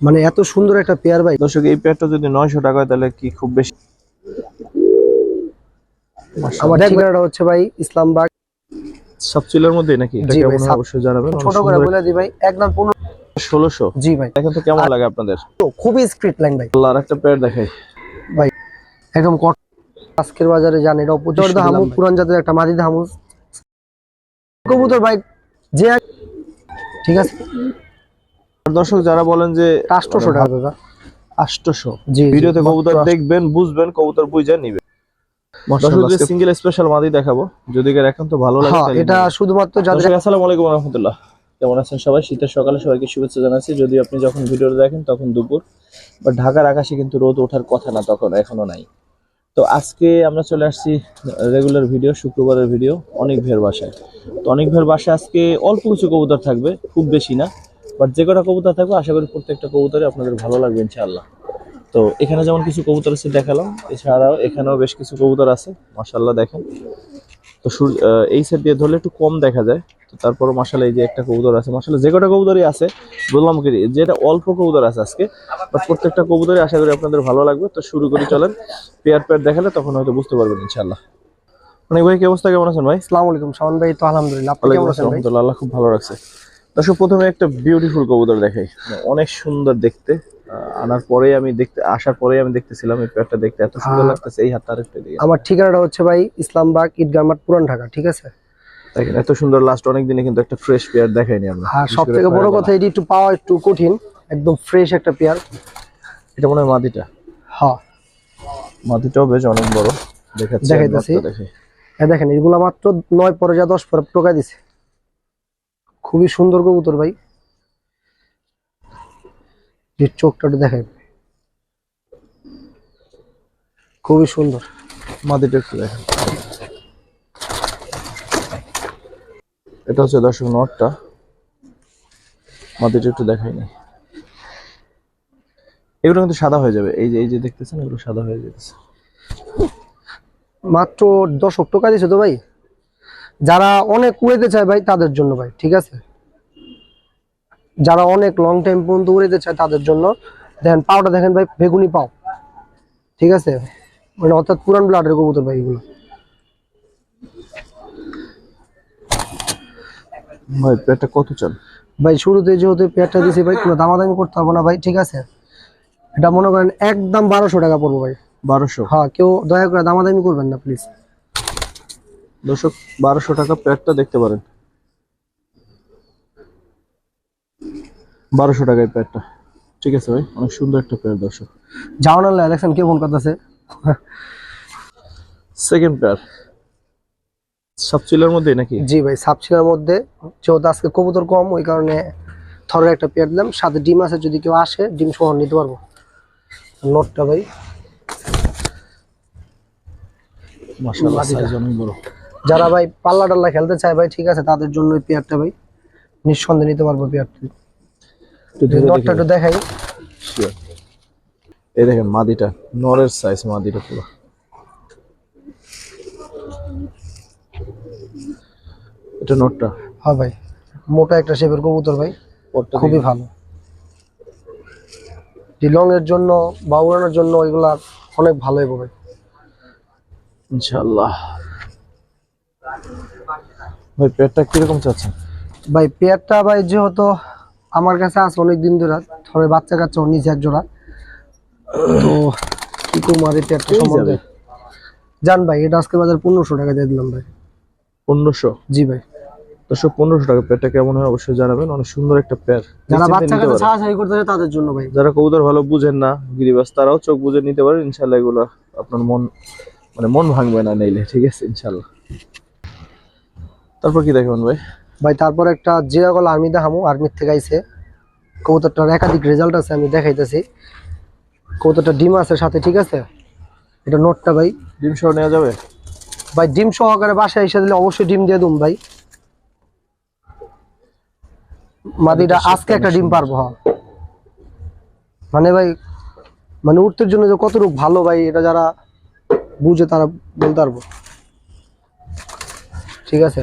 মানে এত সুন্দর একটা পেয়ার ভাই। দর্শক এই পেয়ারটা যদি নয়শো টাকা হয় তাহলে কি খুব বেশি? আমার ঠিকানাটা হচ্ছে ভাই ইসলামবাগ। সব চিলের মধ্যে নাকি? এটা কেমন অবশ্যই জানাবেন। ছোট করে বলে দিই ভাই একদম পনেরো ষোলোশো? জি ভাই। দেখেন তো কেমন লাগে আপনাদের? খুবই স্ক্রিট লাইন ভাই। আল্লাহ আর একটা পেয়ার দেখাই। ভাই একদম কট আজকের বাজারে জানি এটা দিলাম হামু পুরান জাতের একটা মাদি হামু কবুতর ভাই যে ঠিক আছে? দর্শক যারা বলেন যে আটশোশো টাকা দাদা। জি, ভিডিওতে কবুতর দেখবেন বুঝবেন কবুতর বুঝে নিবে সিঙ্গেল স্পেশাল মাদি দেখাবো যদি ভালো লাগে হ্যাঁ এটা শুধুমাত্র যাদের আসসালামু আলাইকুম রহমতুল্লাহ। কেমন আছেন সবাই? শীতের সকালে সবাইকে শুভেচ্ছা জানাচ্ছি। যদি আপনি যখন ভিডিওটা দেখেন তখন দুপুর। বা ঢাকার আকাশে কিন্তু রোদ ওঠার কথা না তখন এখনও নাই। তো আজকে আমরা চলে আসছি রেগুলার ভিডিও শুক্রবারের ভিডিও অনেক ভের বাসায়। তো অনেক ভের বাসায় আজকে অল্প কিছু কবুতর থাকবে খুব বেশি না। বাট যে কটা কবুতর থাকবে আশা করি প্রত্যেকটা কবুতরে আপনাদের ভালো লাগবে ইনশাআল্লাহ। তো এখানে যেমন কিছু কবুতর আছে দেখালাম এছাড়াও এখানেও বেশ কিছু কবুতর আছে মাশাল্লাহ দেখেন। তো সূর্য- এই সেট দিয়ে ধরলে একটু কম দেখা যায় তো তারপরে মাসালে এই যে একটা কবুতর আছে মাসালে যে কটা কবুতরই আছে বললাম কি যেটা অল্প কবুতর আছে আজকে বাট প্রত্যেকটা কবুতরই আশা করি আপনাদের ভালো লাগবে। তো শুরু করে চলেন পেয়ার পেয়ার দেখালে তখন হয়তো বুঝতে পারবেন ইনশাল্লাহ অনেক ভাই কি অবস্থা? কেমন আছেন ভাই? আসসালামু আলাইকুম শাওন ভাই তো আলহামদুলিল্লাহ আপনি কেমন আছেন ভাই? রহমতুল্লাহ, আল্লাহ খুব ভালো রাখছে। দর্শক প্রথমে একটা বিউটিফুল কবুতর দেখাই। অনেক সুন্দর দেখতে। আনার পরে আমি দেখতে আসার পরে আমি দেখতেছিলাম এই পেয়ারটা দেখতে। এত সুন্দর হ্যাঁ। লাগতেছে এই হাতটা আরেকটা দিকে। আমার ঠিকানাটা হচ্ছে ভাই ইসলামবাগ ঈদগাহ মাঠ পুরান ঢাকা ঠিক আছে? দেখেন এত সুন্দর লাস্ট অনেক দিনে কিন্তু একটা ফ্রেশ পেয়ার দেখাইনি আমরা। আর বিশেষ সব থেকে বড় কথা এটি একটু পাওয়া একটু কঠিন একদম ফ্রেশ একটা পেয়ার। এটা মনে হয় মাদিটা। হ্যাঁ। মাদিটাও বেশ অনেক বড়। দেখাচ্ছি দেখাইতাছি। এই দেখেন এগুলো মাত্র নয় পরে যা দশ পরে টোকা দিছে। খুবই সুন্দর কবুতর ভাই। যে চোখটা দেখেন খুবই সুন্দর। মাটিটা একটু দেখেন। এটা হচ্ছে দর্শক নটটা। মাটিটা একটু দেখাই নাই। এগুলো কিন্তু সাদা হয়ে যাবে। এই যে এই যে দেখতেছেন এগুলো সাদা হয়ে যেতেছে মাত্র দশক টোকা দিছে তো ভাই। যারা অনেক উড়েতে চায় ভাই তাদের জন্য ভাই ঠিক আছে? যারা অনেক লং টাইম পর্যন্ত উড়েতে চায় তাদের জন্য দেখেন পাওটা দেখেন ভাই বেগুনি পাও ঠিক আছে? মানে অর্থাৎ পুরান ব্লাডের কবুতর ভাই এগুলো। ভাই পেটটা কত চান? ভাই শুরুতে যেহেতু পেটটা দিছি ভাই কোনো দামাদামি করতে হবে না ভাই ঠিক আছে? এটা মনে করেন একদম বারোশো টাকা পড়ব ভাই। বারোশো? হ্যাঁ কেউ দয়া করে দামাদামি করবেন না প্লিজ দর্শক বারোশো টাকা পেটটা দেখতে পারেন। বারোশো টাকায় পেটটা ঠিক আছে ভাই অনেক সুন্দর একটা পেয়ার দর্শক। যাও না দেখছেন কে ফোন করতেছে? সেকেন্ড পেয়ার সব চিলের মধ্যেই নাকি? জি ভাই সাবছিলার মধ্যে। যেহেতু আজকে কবুতর কম ওই কারণে থরের একটা পেয়ার দিলাম। সাথে ডিম আছে যদি কেউ আসে ডিম সহ নিতে পারব। নোটটা ভাই। মাদিটা। সাইজ অনেক বড়। যারা ভাই পাল্লা টাল্লা খেলতে চায় ভাই ঠিক আছে তাদের জন্য এই পেয়ারটা ভাই। নিঃসন্দেহে নিতে পারব পেয়ারটা। একটু দেখাই। এই দেখেন মাদিটা নরের সাইজ মাদিটা পুরো। এটা নোটটা? হ্যাঁ ভাই মোটা একটা শেপের কবুতর ভাই খুবই ভালো। লং এর জন্য বা উড়ানোর জন্য ওইগুলা অনেক ভালো হবে ভাই। ইনশাআল্লাহ। ভাই পেটটা কীরকম চাচ্ছেন? ভাই পেয়ারটা ভাই যেহেতু আমার কাছে আছে অনেক দিন ধরে ধরে বাচ্চা কাচ্চা নিচে এক জোড়া। তো কি করব আর এই পেয়ারটা সম্বন্ধে? জান ভাই এটা আজকে বাজার পনেরোশো টাকা দিয়ে দিলাম ভাই। পনেরোশো? জি ভাই। দশশো পনেরোশো টাকা পেটটা কেমন হয় অবশ্যই জানাবেন। অনেক সুন্দর একটা পেয়ার যারা বাচ্চা কাচ্চা। ছাড়াছাড়ি করতেছে তাদের জন্য ভাই। যারা কবুতর ভালো বুঝেন না গিরিবাস তারাও চোখ বুঝে নিতে পারেন ইনশাল্লাহ এগুলো আপনার মন মানে মন ভাঙবে না নিলে ঠিক আছে? ইনশাল্লাহ। তারপর কি দেখবেন ভাই? ভাই তারপর একটা জিরাগল আর্মি দেখামো আর্মির থেকে আইছে। কবুতরটার একাধিক রেজাল্ট আছে আমি দেখাইতেছি। কবুতরটা ডিম আছে সাথে ঠিক আছে? এটা নোটটা ভাই। ডিম সহ নেওয়া যাবে? ভাই ডিম সহকারে বাসায় এসে দিলে অবশ্যই ডিম দিয়ে দুম ভাই। মাদিটা আজকে একটা ডিম পারব হ্যাঁ। মানে ভাই মানে উঠতের জন্য যে কতটুকু ভালো ভাই এটা যারা বুঝে তারা বলতে পারব। ঠিক আছে?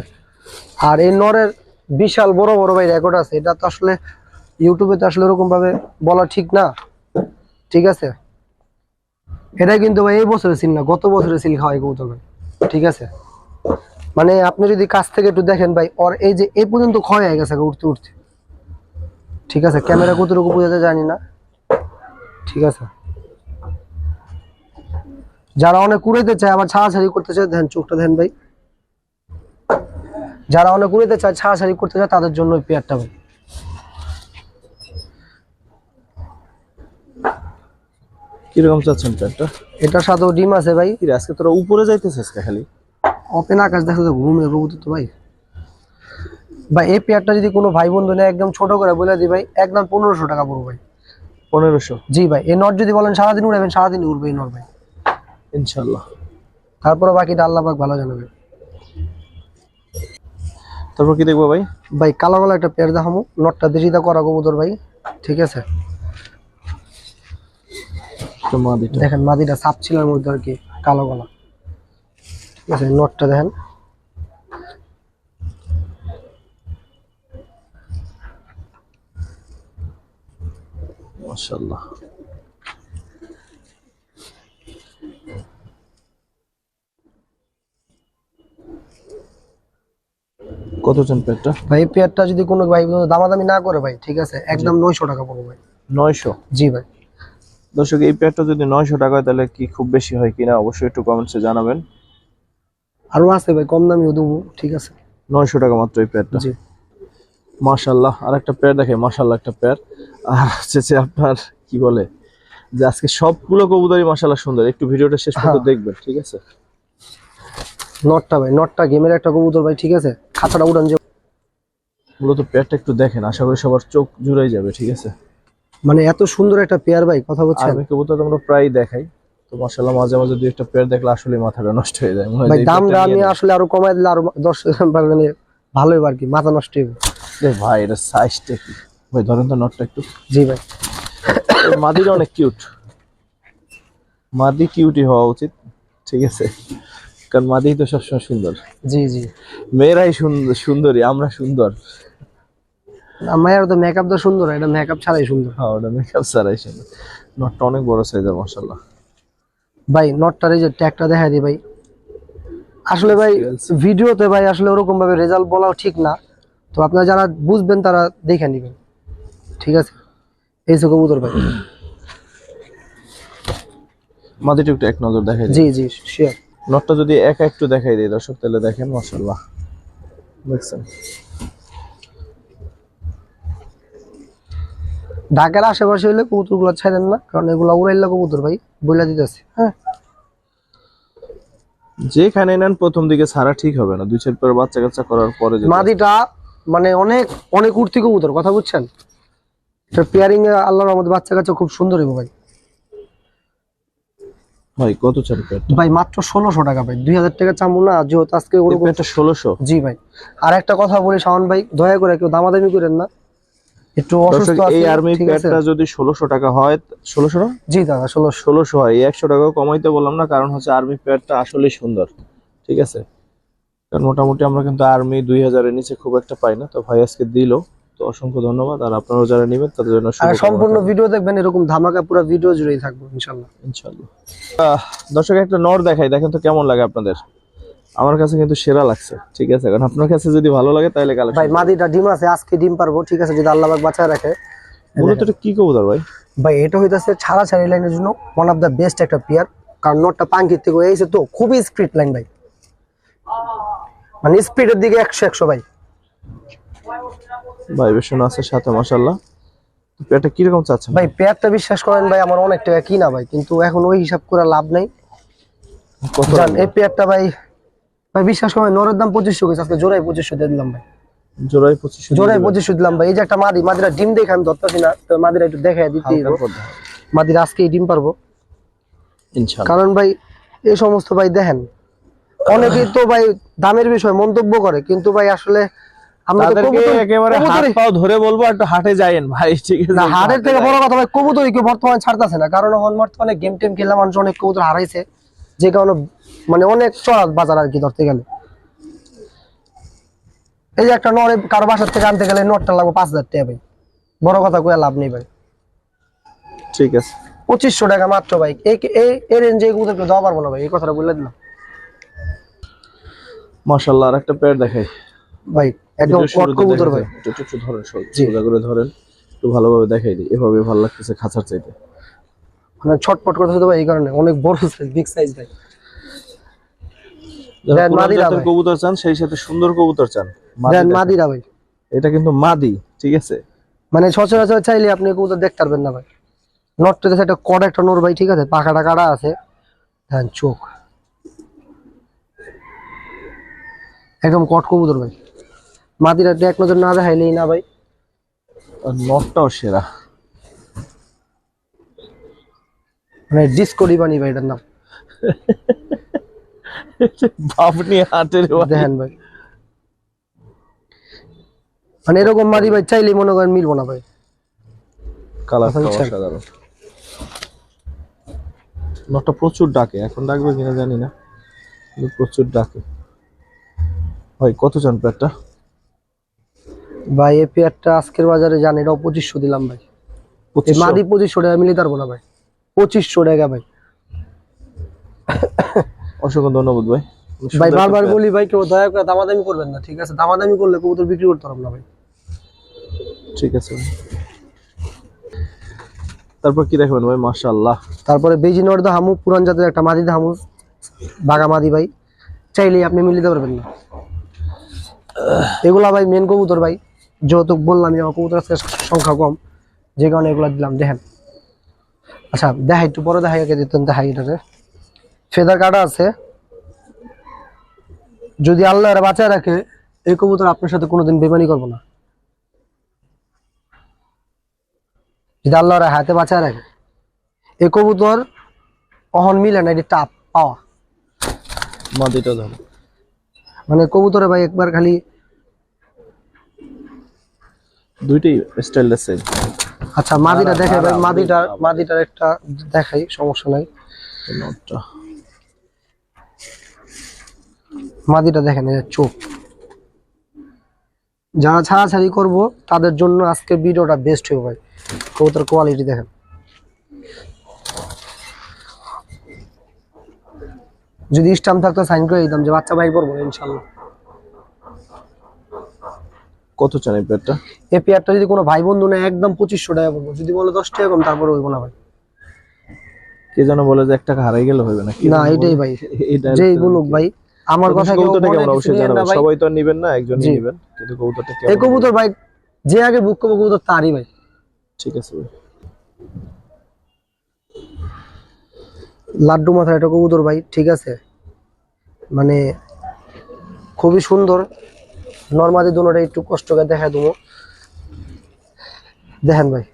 আর এই নরের বিশাল বড় বড় ভাই রেকর্ড আছে, এটা তো আসলে ইউটিউবে তো আসলে ওরকম ভাবে বলা ঠিক না। ঠিক আছে? এটা কিন্তু ভাই এই বছরের সিল না, গত বছরের সিল খাওয়াই ভাই। ঠিক আছে? মানে আপনি যদি কাছ থেকে একটু দেখেন ভাই, ওর এই যে এই পর্যন্ত ক্ষয় হয়ে গেছে উঠতে উঠতে। ঠিক আছে? ক্যামেরা কতটুকু বোঝাতে জানি না। ঠিক আছে? যারা অনেক উড়াইতে চায়, আবার ছাড়াছাড়ি করতে চায় দেখেন চোখটা দেখেন ভাই। যারা অনেক উড়াইতে চায় ছাড়াছাড়ি করতে চায় তাদের জন্য পেয়ারটা ভাই কীরকম চাচ্ছেন প্যান্টটা এটার সাথেও ডিম আছে ভাই। আজকে তোরা উপরে যাইতেছিস আজকে খালি? ওপেন আকাশ দেখা যায় ঘুমে কবুতর তো ভাই। ভাই এই পেয়ারটা যদি কোনো ভাই বন্ধু নেয় একদম ছোট করে বলে দিই ভাই একদম পনেরোশো টাকা পড়ব ভাই। পনেরোশো? জি ভাই এই নট যদি বলেন সারাদিন উড়াবেন সারাদিন উড়বে এই নট ভাই। ইনশাল্লাহ। তারপরে বাকিটা আল্লাহ পাক ভালো জানাবে। তারপর কি দেখব ভাই? ভাই কালো কালো একটা পেয়ার দেখামো। নটটা দেশিটা করা কবুতর ভাই। ঠিক আছে? দেখেন মাদিটা সাপ ছিলার মধ্যে আর কি কালো গলা। ঠিক আছে নটটা দেখেন। মাশাল্লাহ কত চান ভাই পেয়ারটা যদি কোনো ভাই দামাদামি না করে ভাই ঠিক আছে? একদম নয়শো টাকা পড়ব ভাই। নয়শো? জি ভাই। দর্শক এই প্যান্টটা যদি নয়শো টাকা হয় তাহলে কি খুব বেশি হয় কিনা অবশ্যই একটু কমেন্টসে জানাবেন। আরও আছে ভাই কম দামিও দেবো ঠিক আছে? নয়শো টাকা মাত্র এই প্যান্টটা জি। মাশাল্লাহ আর একটা পেয়ার দেখে মাশাল্লাহ একটা পেয়ার আর হচ্ছে আপনার কি বলে? যে আজকে সবগুলো কবুতরই মাশাল্লাহ সুন্দর। একটু ভিডিওটা শেষ পর্যন্ত হ্যাঁ। দেখবেন ঠিক আছে? নটটা ভাই নটটা গেমের একটা কবুতর ভাই ঠিক আছে? খাঁচাটা উড়ান যে মূলত পেয়ারটা একটু দেখেন আশা করি সবার চোখ জুড়াই যাবে ঠিক আছে? মানে এত সুন্দর একটা পেয়ার ভাই কথা বলছেন? আমি কবুতর আমরা প্রায় দেখাই। তো মাশাল্লাহ মাঝে মাঝে দুই একটা পেয়ার দেখলে আসলে মাথাটা নষ্ট হয়ে যায় ভাই দামটা আমি আসলে আরও কমাই দিলে আরও দশ মানে ভালো হবে আর কি মাথা নষ্ট হবে। ভাই এটা সাইজটা কি? ভাই ধরেন তো নটটা একটু। জি ভাই। মাদিটা অনেক কিউট মাদি কিউটই হওয়া উচিত ঠিক আছে? কারণ মাদি তো সবসময় সুন্দর। জি জি। মেয়েরাই সুন্দর সুন্দরী আমরা সুন্দর। মায়ের তো মেকআপ তো সুন্দর এটা মেকআপ ছাড়াই সুন্দর। হ্যাঁ ওটা মেকআপ ছাড়াই সুন্দর। নটটা অনেক বড় সাইজের মাসাল্লাহ ভাই নটটার এই যে ট্যাগটা দেখা দিই ভাই। আসলে ভাই ভিডিওতে ভাই আসলে ওরকম ভাবে রেজাল্ট বলাও ঠিক না। তো আপনারা যারা বুঝবেন তারা দেখে নেবেন। ঠিক আছে? এই যে কবুতর ভাই। মাদিটা একটু এক নজর দেখাই জি জি শিওর নটটা যদি একা একটু দেখাই দিই দর্শক তাহলে দেখেন মাসাল্লাহ দেখছেন? ঢাকার আশেপাশে হইলে কবুতরগুলো ছাড়েন না কারণ এগুলো উড়াইলা কবুতর ভাই। বইলা দিতেছে হ্যাঁ? যেখানে নেন প্রথম দিকে ছাড়া ঠিক হবে না। দুই চার পর বাচ্চা কাচ্চা করার পরে মাদিটা মানে অনেক অনেক উঠতি কবুতর কথা বুঝছেন? পেয়ারিং এ আল্লাহর আমাদের বাচ্চা কাচ্চা খুব সুন্দর ভাই। ভাই কত চার ভাই মাত্র ষোলোশো টাকা ভাই। দুই হাজার টাকা চামু না যেহেতু আজকে ওরকম ষোলোশো? জি ভাই। আর একটা কথা বলি শাওন ভাই দয়া করে কেউ দামাদামি করেন না। একটু অসুস্থ আছে এই আর্মি প্যাডটা যদি ষোলোশো টাকা হয় ষোলোশো জি দাদা ষোলোশো। ষোলোশো হয় একশো টাকাও কমাইতে বললাম না কারণ হচ্ছে আর্মি প্যাডটা আসলেই সুন্দর ঠিক আছে? কারণ মোটামুটি আমরা কিন্তু আর্মি দুই হাজারের নিচে খুব একটা পাই না তো ভাই আজকে দিল। তো অসংখ্য ধন্যবাদ। আর আপনারাও যারা নেবেন তাদের জন্য সম্পূর্ণ ভিডিও দেখবেন এরকম ধামাকা পুরো ভিডিও জুড়েই থাকব ইনশাল্লাহ ইনশাল্লাহ আহ, দর্শক একটা নর দেখাই দেখেন তো কেমন লাগে আপনাদের। আমার কাছে কিন্তু সেরা লাগছে ঠিক আছে? কারণ আপনার কাছে যদি ভালো লাগে তাহলে ভাই কালেকশন মাদিটা ডিম আছে আজকে ডিম পারব ঠিক আছে? যদি আল্লাহ পাক বাঁচায় রাখে মূলত এটা কি কবুতর ভাই? ভাই এটা হইতাছে ছাড়া ছাড়ি লাইনের জন্য ওয়ান অফ দ্য বেস্ট একটা পেয়ার কারণ নটটা পাঙ্কির থেকে হয়েছে তো খুবই স্পিড লাইন ভাই। মানে স্পিডের দিকে একশো একশো ভাই। ভাই বেশন আছে সাথে মাসাল্লাহ এটা কীরকম চাচ্ছেন? ভাই পেয়ারটা বিশ্বাস করেন ভাই আমার অনেক টাকা কিনা ভাই কিন্তু এখন ওই হিসাব করে লাভ নাই। কত জান এই পেয়ারটা ভাই ভাই বিশ্বাস করেন নরের দাম পঁচিশশো গেছে আজকে জোড়াই পঁচিশশো দিয়ে দিলাম ভাই। জোড়াই পঁচিশশো জোড়াই পঁচিশশো দিলাম ভাই এই যে একটা মাদি মাদিরা ডিম দেখে আমি ধরতেছি না তো মাদিরা একটু দেখে দিতে মাদিরা আজকেই ডিম পারব। ইনশাল্লাহ কারণ ভাই এই সমস্ত ভাই দেখেন অনেকেই তো ভাই দামের বিষয় মন্তব্য করে কিন্তু ভাই আসলে আমরা তো তাদেরকে কবুতর- একেবারে হাত কবুতরই- পাও ধরে বলব একটু হাটে যাইয়েন ভাই ঠিক আছে? না একটু হারের হাটে থেকে বড় কথা ভাই কবুতরই কেউ বর্তমানে ছাড়তেছে না। কারণ এখন বর্তমানে গেম টেম খেললে মানুষ অনেক কবুতর হারাইছে। যে কারণে মানে অনেক চড়া বাজার আর কি ধরতে গেলে। এই যে একটা নরে কারও বাসার থেকে আনতে গেলে নটটা লাগবে পাঁচ হাজার টাকা ভাই। বড় কথা কয়ে লাভ নেই ভাই। ঠিক আছে। পঁচিশশো টাকা মাত্র ভাই। এই এই রেঞ্জে কবুতরকে দেওয়া পারব না ভাই এই কথাটা বলে দিলাম। মাশাআল্লাহ আর একটা পেয়ার দেখাই। ভাই একদম কবুতর ভাই। একটু একটু ধরেন সোজা করে ধরেন একটু ভালোভাবে দেখাই দিই। এভাবে ভালো লাগতেছে খাঁচার চাইতে। মানে ছটপট করতেছে তো ভাই এই কারণে। অনেক বড় সাইজ বিগ সাইজ ভাই। কবুতর চান সেই সাথে সুন্দর কবুতর চান। মাদিরা ভাই। এটা কিন্তু মাদি ঠিক আছে? মানে সচরাচর চাইলে আপনি কবুতর দেখতে পারবেন না ভাই। নটটা দেখে একটা কড় একটা নোর ভাই ঠিক আছে? পাখাটা কাটা আছে। দেন চোখ। একদম কট কবুতর ভাই। মাদিরা এক নজর না দেখাইলেই না ভাই। নটটাও সেরা। মানে ডিসকো ডিবানি ভাই এটার নাম। বাপনি হাটের দেখেন ভাই। মানে এরকম মাদি ভাই চাইলেই মনে করেন মিলবো না ভাই? অসাধারণ নটটা প্রচুর ডাকে এখন ডাকবে কিনা জানি না। প্রচুর ডাকে। ভাই কত চান প্যাটটা ভাই এই পেয়ারটা আজকের বাজারে জানি এটাও পঁচিশশো দিলাম ভাই। মাদি পঁচিশশো টাকা মিলিয়ে পারব না ভাই। পঁচিশশো টাকা ভাই। অসংখ্য ধন্যবাদ ভাই। ভাই বারবার বলি ভাই কেউ দয়া করে দামাদামি করবেন না ঠিক আছে? দামাদামি করলে কবুতর বিক্রি করতে পারব না ভাই। ঠিক আছে তারপর কি রাখবেন ভাই? মাশাআল্লাহ। তারপরে বেজিনর দা হামু পুরান জাতের একটা মাদি হামু বাগা মাদি ভাই। চাইলেই আপনি মিলিতে পারবেন না। এগুলা ভাই মেন কবুতর ভাই। যেহেতু বললাম যে আমার কবুতর আজকে সংখ্যা কম যে কারণে এগুলা দিলাম। দেখেন। আচ্ছা দেখাই একটু পরে দেখাই আগে দিতেন দেখাই এটাতে ফেদার কাটা আছে। যদি আল্লাহ এরা বাঁচায় রাখে এই কবুতর আপনার সাথে কোনোদিন বেমানি করব না। যদি আল্লাহ এরা হাতে বাঁচায় রাখে এই কবুতর অহন মিলে না এটি টাপ পাওয়া। মানে কবুতরে ভাই একবার খালি দুইটাই স্টাইলটা সেম আচ্ছা মাদিটা আরাম, দেখে ভাই আরাম, মাদিটার একটা দেখাই সমস্যা নাই। নটটা। মাদিটা দেখেন এই চোখ। যারা ছাড়াছাড়ি করব তাদের জন্য আজকে ভিডিওটা বেস্ট হবে ভাই। কবুতর কোয়ালিটি দেখেন। যদি স্টাম্প থাকতো সাইন করে দিতাম যে বাচ্চা ভাই করব ইনশাল্লাহ। কত চান এই পেয়ারটা? এই পেয়ারটা যদি কোনো ভাই বন্ধু নেয় একদম পঁচিশশো টাকা পড়ব। যদি বলে দশ টাকা কম তারপরে হইব না ভাই। কে যেন বলে যে এক টাকা হারাই গেলে হবে না না এটাই? ভাই। যেই বলুক ভাই আমার কথা কেউ কবুতরটা কেমন? অবশ্যই ভাই। সবাই তো নিবেন না একজনই জি। নিবেন কিন্তু কবুতরটা এই কবুতর ভাই যে আগে বুক করব কবুতর তারই ভাই। ঠিক আছে ভাই। লাড্ডু মাথার একটা কবুতর ভাই ঠিক আছে? মানে খুবই সুন্দর নর্মালি দুটোটা একটু কষ্ট করে দেখা দেবো। দেখেন ভাই।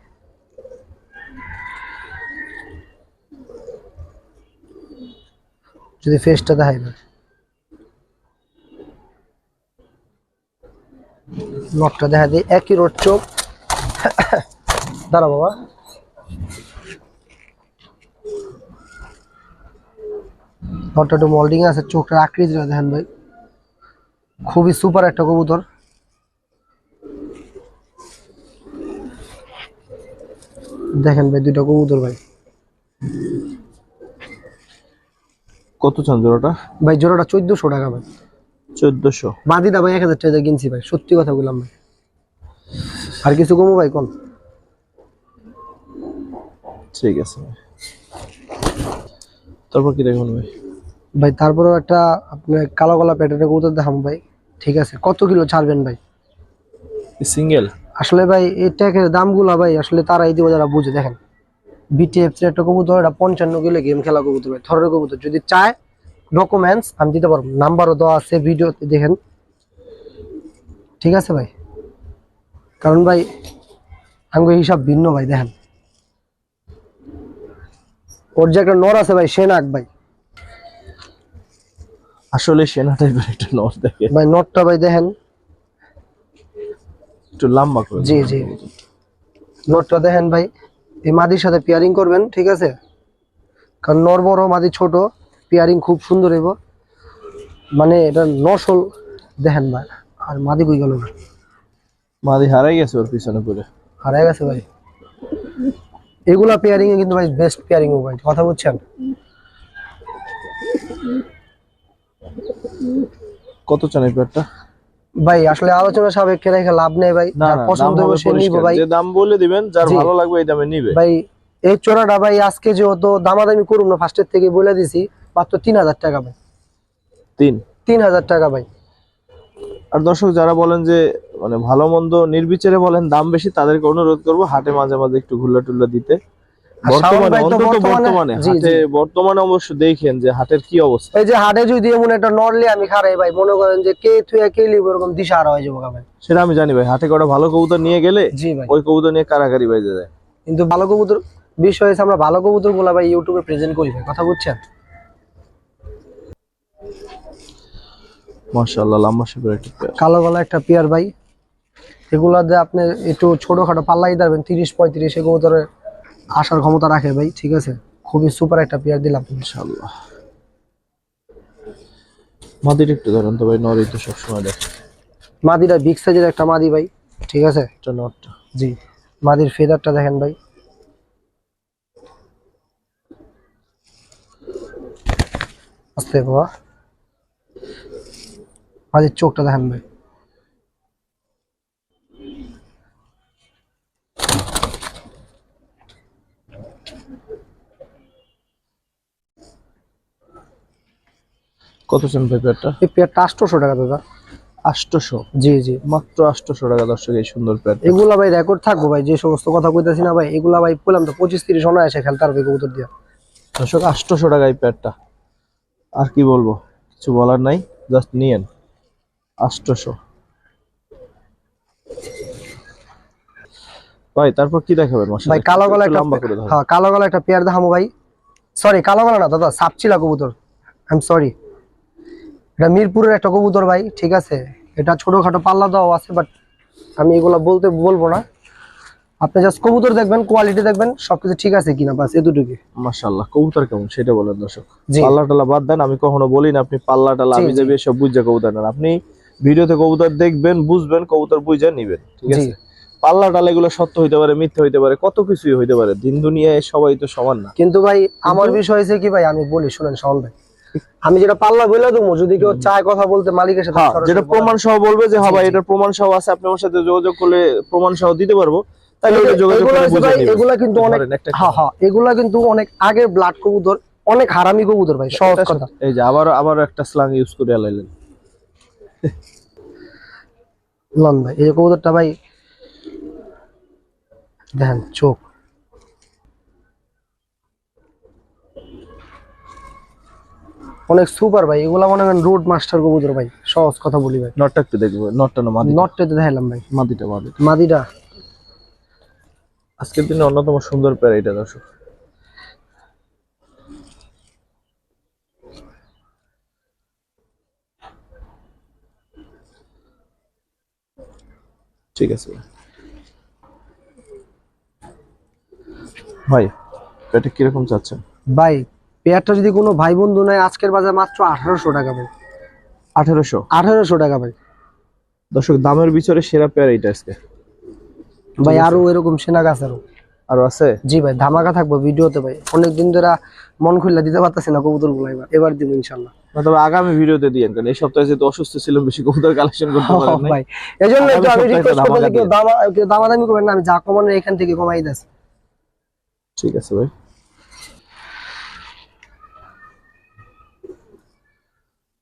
যদি ফেসটা দেখাই না নটটা দেখা দিই। একই রোড চোখ। দাঁড়া বাবা। নটটা একটু মল্ডিং আছে চোখটা আকৃতিটা দেখেন ভাই। খুবই সুপার একটা কবুতর। দেখেন ভাই দুইটা কবুতর ভাই। কত চান জোড়াটা? ভাই জোড়াটা চোদ্দশো টাকা ভাই। চোদ্দশো। বাদিটা ভাই এক হাজার টাকা কিনছি ভাই। সত্যি কথা বললাম ভাই। আর কিছু কমো ভাই কোন? ঠিক আছে। তারপর কি দেখবেন ভাই? ভাই তারপরেও একটা আপনার কালো কালা প্যাটের কবুতর দেখাম ভাই। ঠিক আছে কত কিলো ছাড়বেন ভাই? সিঙ্গেল? আসলে ভাই এই ট্যাকের দামগুলো ভাই আসলে তারা এই দিব যারা বুঝে দেখেন। বিটিএফ একটা কবুতর এটা পঞ্চান্ন কিলো গেম খেলা কবুতর ভাই থরের কবুতর। যদি চায় ডকুমেন্টস আমি দিতে পারব। নাম্বারও দেওয়া আছে ভিডিওতে দেখেন। ঠিক আছে ভাই? কারণ ভাই আঙ্গু হিসাব ভিন্ন ভাই দেখেন। ওর যে একটা নর আছে ভাই সে নাক ভাই। আসলে সেনা টাইপের একটা নট দেখে। ভাই নটটা ভাই দেখেন। একটু লম্বা করে জি জি। নোটটা দেখেন ভাই। এই মাদির সাথে পেয়ারিং করবেন ঠিক আছে? কারণ নর বড় মাদি ছোট পেয়ারিং খুব সুন্দর হইব। মানে এটা নসল দেখেন ভাই। আর মাদি কই গেল? মাদি হারাই গেছে ওর পিছনে পড়ে। হারাই গেছে ভাই। এগুলা পেয়ারিং এ কিন্তু ভাই বেস্ট পেয়ারিং ভাই কথা বুঝছেন? কত চান এই পেয়ারটা ভাই আসলে আলোচনা সাপেক্ষে রেখে লাভ নেই ভাই। যার পছন্দ হবে সে নিব ভাই। যে দাম বলে দিবেন যার ভালো লাগবে এই দামে নিবে। ভাই এই চোরাটা ভাই আজকে যেহেতু দামাদামি করুম না ফার্স্টের থেকে বলে দিছি মাত্র তিন হাজার টাকা ভাই। তিন? তিন হাজার টাকা ভাই। আর দর্শক যারা বলেন যে মানে ভালো মন্দ নির্বিচারে বলেন দাম বেশি তাদেরকে অনুরোধ করব হাটে মাঝে মাঝে একটু ঘুরলা টুল্লা দিতে। বর্তমানে অন্তত বর্তমানে- বর্তমানে হাটে বর্তমানে অবশ্য দেখেন যে হাটের কি অবস্থা। এই যে হাটে যদি এমন একটা নড়লে আমি খারাই ভাই মনে করেন যে কে কে লিব এরকম দিশা হারা হয়ে যাব ভাই। সেটা আমি জানি ভাই হাটে কটা ভালো কবুতর নিয়ে গেলে জি ওই কবুতর নিয়ে কারাকারি বাইজে যায়। কিন্তু ভালো কবুতর বিষয় হয়েছে আমরা ভালো কবুতরগুলা ভাই ইউটিউবে প্রেজেন্ট করি ভাই কথা বুঝছেন? মাশাআল্লাহ লম্বা শেপের একটা কালো গলা একটা পেয়ার ভাই। এগুলা দিয়ে আপনি একটু ছোটখাটো পাল্লাই দাঁড়বেন তিরিশ পঁয়ত্রিশ এ কবুতরের আসার ক্ষমতা রাখে ভাই ঠিক আছে? খুবই সুপার একটা পেয়ার দিলাম ইনশাআল্লাহ। মাদির একটু ধরেন তো ভাই নরি তো সবসময় দেখে। মাদিটা বিগ সাইজের একটা মাদি ভাই ঠিক আছে? এটা নটটা। জি মাদির ফেদারটা দেখেন ভাই। আস্তে বাবা। মাদির চোখটা দেখেন ভাই। কত ভাই পেয়ারটা? এই পেয়ারটা আটশোশো টাকা দাদা। আটশোশো? জি জি। মাত্র আটশোশো টাকা দর্শক এই সুন্দর পেয়ার এগুলা ভাই রেকর্ড থাকব ভাই যে সমস্ত কথা কইতাছি না ভাই এগুলা ভাই বললাম তো পঁচিশ তিরিশ অনায় এসে খেলতে পারবে কবুতর দিয়া। দর্শক আটশোশো টাকা এই প্যাডটা আর কি বলব কিছু বলার নাই জাস্ট নিয়েন। আটশোশো। ভাই তারপর কি দেখাবেন? ভাই কালো গলা একটা লম্বা করে হ্যাঁ কালো গলা একটা পেয়ার দেখামো ভাই। সরি কালো গলা না দাদা সাপচিলা কবুতর। আই এম সরি এটা মিরপুরের একটা কবুতর ভাই ঠিক আছে? এটা ছোটখাটো পাল্লা দেওয়া আছে বাট আমি এগুলা বলতে বলব না। আপনি জাস্ট কবুতর দেখবেন কোয়ালিটি দেখবেন সবকিছু ঠিক আছে কিনা বাস এতটুকু মাশাআল্লাহ কবুতর কেমন সেটা বলেন দর্শক। পাল্লা বাদ দেন আমি কখনো বলি না আপনি পাল্লা টাল্লা আমি। যাবি সব বুঝা কবুতর নেন। আপনি ভিডিওতে কবুতর দেখবেন বুঝবেন কবুতর বুঝা নিবেন ঠিক আছে? পাল্লা টাল্লা এগুলো সত্য হইতে পারে মিথ্যা হইতে পারে কত কিছুই হইতে পারে। দিন দুনিয়ায় সবাই তো সমান না। কিন্তু ভাই আমার বিষয় হয়েছে কি ভাই আমি বলি শুনেন শাওন ভাই। আমি যেটা পাল্লা বলে দেবো যদি কেউ চায় কথা বলতে মালিকের সাথে হ্যাঁ যেটা প্রমাণ সহ বলবে যে হ্যাঁ ভাই জি। এটার প্রমাণ সহ আছে আপনি আমার সাথে যোগাযোগ করলে প্রমাণ সহ দিতে পারব। এগুলা কিন্তু অনেক হ্যাঁ হ্যাঁ এগুলা কিন্তু অনেক আগের ব্লাড কবুতর অনেক হারামি কবুতর ভাই সহজ কথা। এই যে আবার আবার একটা স্লাং ইউজ করে আলাইলেন লন ভাই এই কবুতরটা ভাই দেখেন চোখ। অনেক সুপার ভাই এগুলা মনে করেন রোড মাস্টার কবুতর ভাই সহজ কথা বলি ভাই। নটটা একটু দেখব নটটা না মাদি নটটা তো দেখাইলাম ভাই। মাদিটা মাদিটা। মাদিটা। আজকের দিনে অন্যতম সুন্দর প্যারা এটা দর্শক। ঠিক আছে। ভাই এটা কীরকম চাচ্ছেন? ভাই পেয়ারটা যদি কোনো ভাই বন্ধু নেয় আজকের বাজার মাত্র আঠারোশো টাকা ভাই। আঠেরোশো? আঠারোশো টাকা ভাই। দর্শক দামের বিচারে সেরা পেয়ার এইটা আজকে। ভাই আরও এরকম সেনা গাছ আরও। আরও আছে? জি ভাই ধামাকা থাকব ভিডিওতে ভাই। অনেক দিন ধরে মন খুললে দিতে পারতেছি না কবুতরগুলো এবার। এবার দিব ইনশাল্লাহ না তবে আগামী ভিডিওতে দিয়েন কারণ এই সপ্তাহে যেহেতু অসুস্থ ছিল বেশি কবুতর কালেকশন করতে পারেন নাই। ভাই এই জন্য তো আমি রিকোয়েস্ট ধামাকা কেউ দামা কেউ দামাদামি করবেন না আমি যা কমানোর এখান থেকে কমাই দিচ্ছি ঠিক আছে ভাই।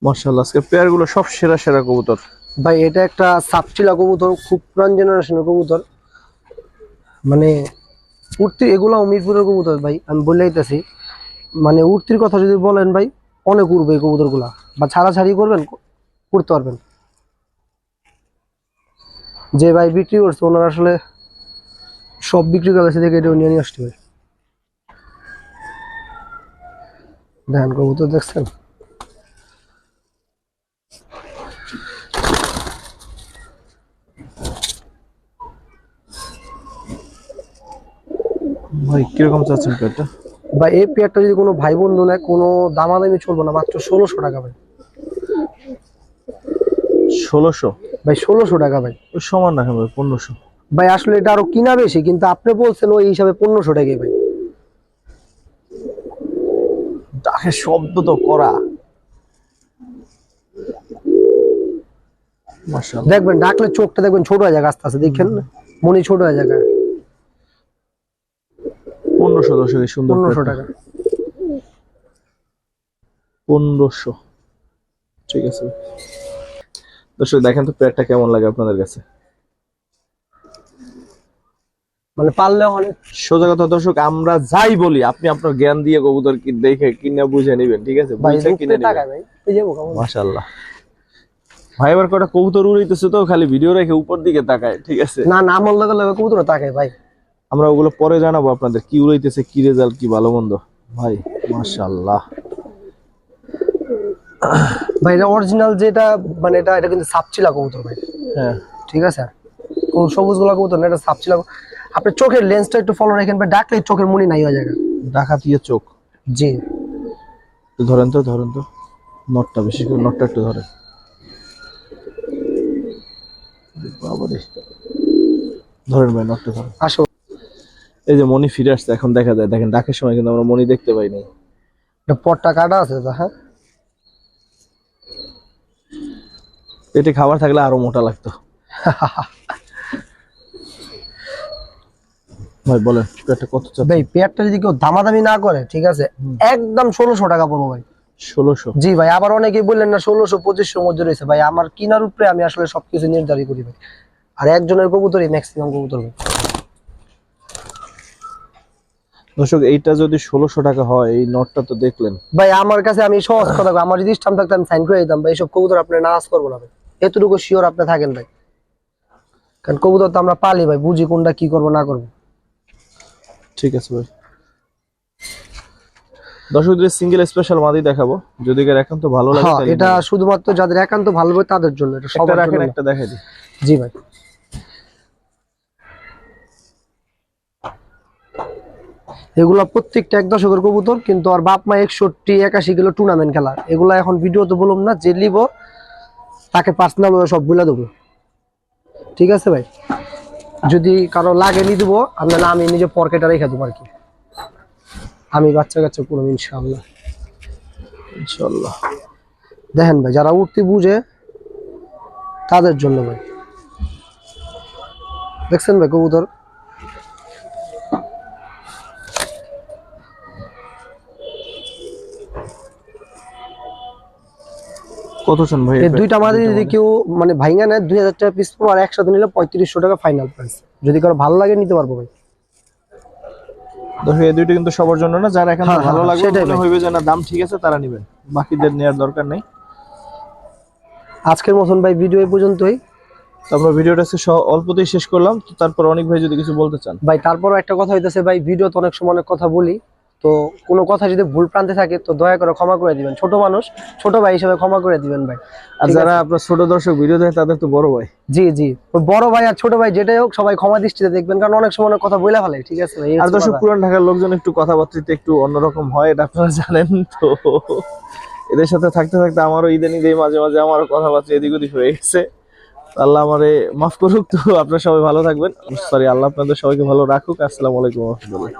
মার্শাল্লাহ আজকে পেয়ারগুলো সব সেরা সেরা কবুতর। ভাই, এটা একটা সাপচিলা কবুতর, খুব পুরান জেনারেশনের কবুতর। মানে উঠতি এগুলো মিরপুরের কবুতর ভাই, আমি বলে মানে উঠতির কথা যদি বলেন ভাই, অনেক উড়বে এই কবুতরগুলা বা ছাড়াছাড়ি করবেন করতে পারবেন। যে ভাই বিক্রি করছে, ওনার আসলে সব বিক্রি করে গেছে দেখে এটা নিয়ে নিয়ে আসতে ভাই দেখেন কবুতর দেখছেন? ভাই কীরকম চাচ্ছেন পেয়ারটা? বা এই পেয়ারটা যদি কোনো ভাই বন্ধু নেয় কোনো দামাদামি চলবে না মাত্র ষোলোশো টাকা ভাই। ষোলোশো? ভাই ষোলোশো টাকা ভাই। ওই সমান রাখেন ভাই পনেরোশো। ভাই আসলে এটা আরও কিনা বেশি কিন্তু আপনি বলছেন ওই হিসাবে পনেরোশো টাকাই ভাই। ডাকের শব্দ তো করা। দেখবেন ডাকলে চোখটা দেখবেন ছোট হয়ে যায় আস্তে আস্তে দেখেন না? মনি ছোট হয়ে যায় পনেরোশো দর্শক সুন্দর পনেরোশো টাকা। পনেরোশো। ঠিক আছে। দর্শক দেখেন তো পেয়ারটা কেমন লাগে আপনাদের কাছে? মানে পারলে অনেক সোজা কথা দর্শক আমরা যাই বলি আপনি আপনার জ্ঞান দিয়ে কবুতর কি দেখে কিনে বুঝে নেবেন ঠিক আছে? ভাই বুঝে কিনে কেমন মাশাআল্লাহ। ভাই এবার কটা কবুতর উড়াইতেছে তো খালি ভিডিও রেখে উপর দিকে তাকায় ঠিক আছে? না না আমার লগে লগে কবুতর তাকায় ভাই। আমরা ওগুলো পরে জানাব আপনাদের। কি উড়াইতেছে কি রেজাল্ট কি ভালো মন্দ। ভাই মাশাআল্লাহ। ভাই এটা অরিজিনাল যেটা মানে এটা এটা কিন্তু সাপচিলা কবুতর ভাই। হ্যাঁ। ঠিক আছে? কোন সবুজ গোলা কবুতর না এটা সাপচিলা আপনি চোখের লেন্সটা একটু ফলো রাখেন ভাই ডাকলে চোখের মনি নাই হয়ে যাবে। ডাকাতিয়ে চোখ। জি। ধরেন তো ধরেন তো। নটটা বেশি করে নটটা একটু ধরেন। বাবারে। ধরেন ভাই নটটা ধরেন। আসো। এই যে মনি ফিরে আসছে এখন দেখা যায়। দেখেন ডাকের সময় কিন্তু আমরা মনি দেখতে পাইনি। এটা পটটা কাটা আছে তো হ্যাঁ? পেটে খাবার থাকলে আরও মোটা লাগতো। ভাই বলেন পেটটা কত চাপ ভাই পেটটা যদি কেউ দামাদামি না করে ঠিক আছে একদম ষোলোশো টাকা পড়ব ভাই। ষোলোশো? জি ভাই আবার অনেকেই বললেন না ষোলোশো পঁচিশশোর মধ্যে রয়েছে। ভাই আমার কিনার উপরে আমি আসলে সবকিছু নির্ধারিত করি ভাই। আর একজনের কবুতরই ম্যাক্সিমাম কবুতর ভাই। দর্শক এইটা যদি ষোলোশো টাকা হয় এই নটটা তো দেখলেন। ভাই আমার কাছে আমি সহজ কথা আমার যদি স্টাম্প থাকতো আমি সাইন করে দিতাম ভাই এইসব কবুতর আপনি নারাজ করব না ভাই। এতটুকু শিওর আপনি থাকেন ভাই। কারণ কবুতর তো আমরা পালি ভাই বুঝি কোনটা কি করব না করব। ঠিক আছে ভাই। দর্শকদের সিঙ্গেল স্পেশাল মাদি দেখাবো যদি কার একান্ত ভালো লাগে হ্যাঁ এটা শুধুমাত্র যাদের একান্ত ভালো হবে তাদের জন্য এটা সবার জন্য। একটা দেখাই দিই। জি ভাই। এগুলা প্রত্যেকটা এক দশকের কবুতর, কিন্তু আর বাপ মা একষট্টি, একাশি কিলো টুর্নামেন্ট খেলা। এগুলো এখন ভিডিও তো বলুম না, যে লিব তাকে পার্সোনাল সব বলে দেবো। ঠিক আছে ভাই? যদি কারও লাগে নি দেবো আপনার আমি নিজে পরকেটা রেখে দেবো আর কি। আমি বাচ্চা কাচ্চা পুরো, ইনশাআল্লাহ। ইনশাল্লাহ দেখেন ভাই, যারা উঠতে বুঝে, তাদের জন্য ভাই। দেখছেন ভাই কবুতর? কত চান ভাই? এই দুইটা মাদি যদি কেউ মানে ভাইঙ্গা নেয় দুই হাজার টাকা পিস আর একসাথে নিলে পঁয়ত্রিশশো টাকা ফাইনাল প্রাইস যদি কারও ভালো লাগে নিতে পারব ভাই। এই দুইটা কিন্তু সবার জন্য না যারা একান্ত হ্যাঁ, ভালো হ্যাঁ, লাগবে মনে হইবে যে না দাম ঠিক আছে তারা নেবেন। বাকিদের নেওয়ার দরকার নেই। আজকের মতন ভাই ভিডিও এই পর্যন্তই। তো আমরা ভিডিওটা অল্পতেই শেষ করলাম। তো তারপর অনেক ভাই যদি কিছু বলতে চান। ভাই তারপরও একটা কথা হইতেছে ভাই ভিডিও তো অনেক সময় অনেক কথা বলি। তো কোনো কথা যদি ভুল প্রান্তে থাকে তো দয়া করে ক্ষমা করে দিবেন। ছোট মানুষ ছোট ভাই হিসেবে ক্ষমা করে দিবেন ভাই। আর যারা আপনার ছোট দর্শক ভিডিও দেখে তাদের তো বড় ভাই। জি জি। বড় ভাই আর ছোট ভাই যেটাই হোক সবাই ক্ষমা দৃষ্টিতে দেখবেন কারণ অনেক সময় অনেক কথা বলে ফেলে ঠিক আছে ভাই? আর দর্শক পুরান ঢাকার লোকজন একটু কথাবার্তাতে একটু অন্যরকম হয় এটা আপনারা জানেন তো। এদের সাথে থাকতে থাকতে আমারও ইদানিং এই মাঝে মাঝে আমারও কথাবার্তা এদিক ওদিক হয়ে গেছে। আল্লাহ আমারে মাফ করুক তো আপনারা সবাই ভালো থাকবেন। সরি আল্লাহ আপনাদের সবাইকে ভালো রাখুক। আসসালামু আলাইকুম রহমতুল্লাহ।